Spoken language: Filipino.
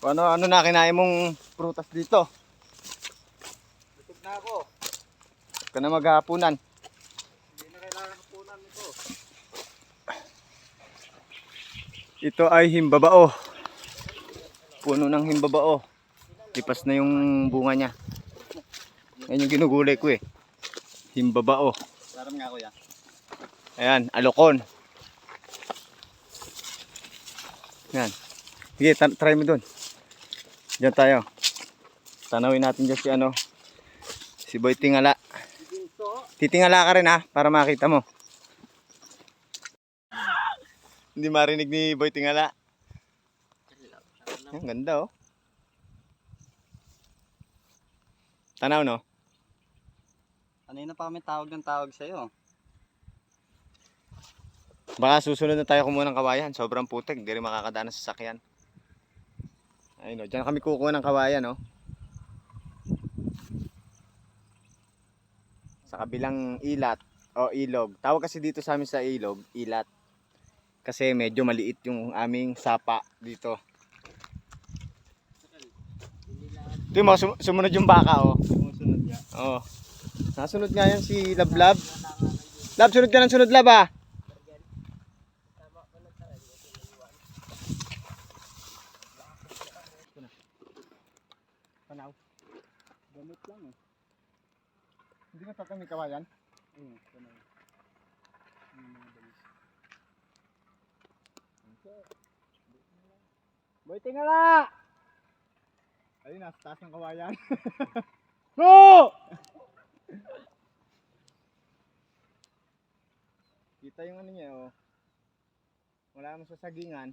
Ano, ano na kinain mong prutas dito? Busog na ako. Huwag ka na maghapunan. Hindi na kailangan ng punan nito. Ito ay himbabao. Puno ng himbabao. Lipas na yung bunga niya. Yan yung ginugulay ko eh. Himbabao. Sarap nga kuya. Ayan, alokon. Yan. Sige, try mo dun. Diyan tayo. Tanawin natin dyan si ano. Si Boy Tingala. Titingala ka rin ha, para makita mo. Hindi marinig ni Boy Tingala. Ang ganda oh. Tanaw no? Kanina pa kami tawag ng tawag sa'yo. Baka susunod na tayo kumuha ng kawayan. Sobrang putik. Hindi rin makakadaan sa sasakyan. Ayun o. Diyan kami kukuha ng kawayan o. Sa kabilang ilat o ilog. Tawag kasi dito sa amin sa ilog, ilat. Kasi medyo maliit yung aming sapa dito. Ito mo, sum- sumunod yung baka o. Sumusunod niya. Oo. Nasunod nga yan si Lablab. Lab, sunod ka ng sunod lab ah. Panaw. Gamit lang eh. Hindi na tatami kawayan. Hmm, ganun. Yung mga balis. Boy, tingala! Ayun, nasa taas ng kawayan. no! Kita yung ano niya, oh. Wala naman sa sagingan.